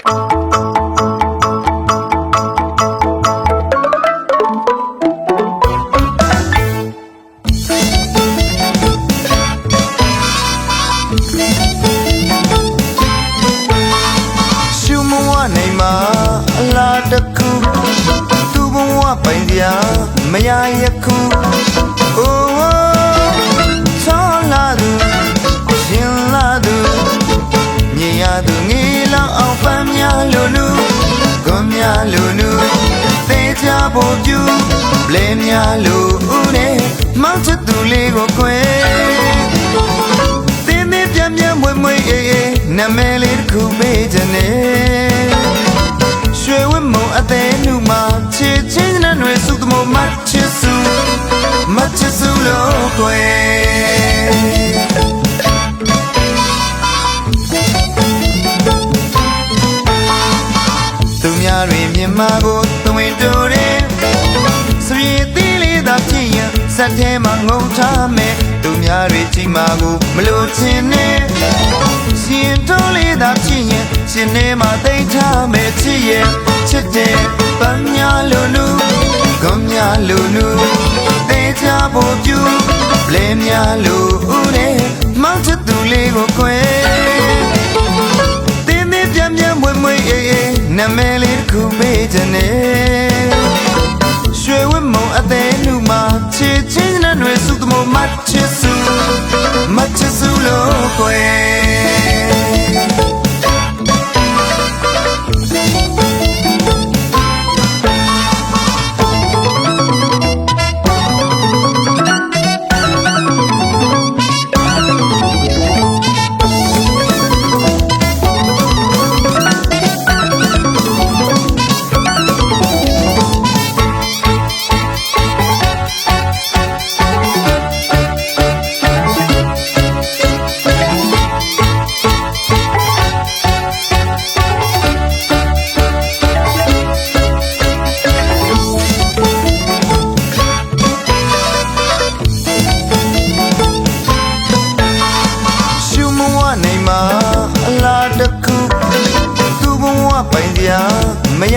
ရှုမဝနိုင်မှာအလားတစ်ခုသူဘဝပိုင်ပြမရရခု ချာဖို့ပြူလဲများလို့ဦးနဲ့မောင်ချစ်သူလေးကိုခွဲတင်းတင်းပြန့်ပြန့်မွေ့မွေ့အေးအေးနာမည်လေးတစ်ခုပေးခြင်းနဲ့ရွှေဝတ်မုံအသေးနုမှာချစ်ချင်းနဲ့တွေစုသမမချစ်စုမချစ်စုလို့ကွယ်သူများတွေမြင်မာကို ရင်စက်ထဲမှာငုံထားမယ်သူများတွေချိန်မာကိုမလို့ချင်နဲ့ရှင်တိုးလေးသာဖြစ်ရင်ရှင်ထဲမှာသိမ်းထားမယ်ချစ်ရဲ့ချစ်တဲ့ပန်းများလို့နူကောင်းများလို့နူသေချာဖို့ပြူလဲများလို့ဦးနဲ့မောင်ချစ်သူလေးကိုကွယ်တင်းတင်းပြန့်ပြန့်မွေ့မွေ့အေးအေးနာမည်လေးတစ်ခုပေးခြင်းနဲ့ရွှေ သ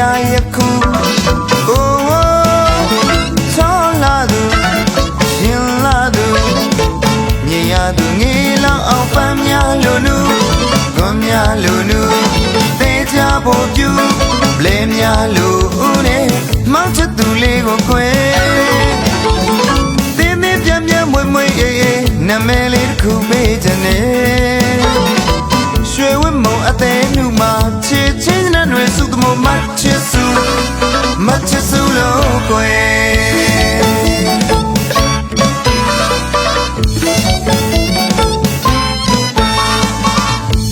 ရရခုအိုးဆောလာသူရှင်လာသူမြင်ရသူငေးလောင်အောင်ပန်းများလို့နူကွန်များလို့နူသေချာဖို့ပြူလဲများလို့ဦးနဲ့မောင်ချစ်သူလေးကိုခွဲတင်းတင်းပြန့်ပြန့်မွေ့မွေ့အေးအေးနာမည်လေးတစ်ခုပေးခြင်းနဲ့ရွှေဝတ်မုံအသေးနုမှာချစ်ချင်းနဲ့ တွေစုသမမချစ်စုမချစ်စုလို့ကွယ်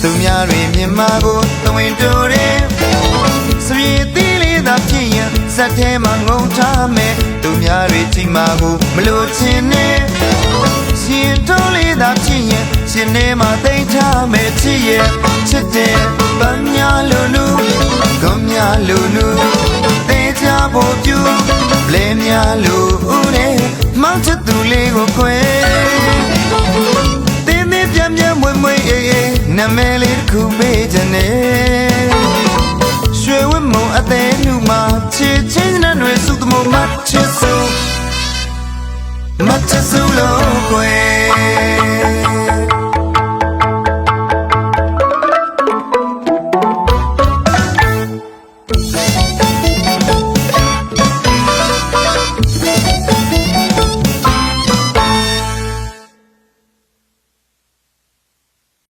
သူများတွေမြင်မာကိုသွင်တိုးတယ်စပြေးသေးလေးသာဖြစ် ရင်စက်ထဲမှာငုံထားမယ်သူများတွေချိန်မာကိုမလို့ချင်နဲ့ရှင်တိုးလေးသာဖြစ်ရင်ရှင်ထဲမှာသိမ်းထားမယ်ချစ်ရဲ့ချစ်တဲ့ပန်းများလို့နူကောင်းများလို့နူသေချာဖို့ပြူလဲများလို့ဦးနဲ့မောင်ချစ်သူလေးကိုခွဲတင်းတင်းပြန့်ပြန့်မွေ့မွေ့အေးအေးနာမည်လေးတစ်ခုပေးခြင်းနဲ့ရွှေဝတ်မုံအသေးနုမှာချစ်ချင်းနဲ့တွေစုသမမချစ်စုမချစ်စုလို့ ကွယ်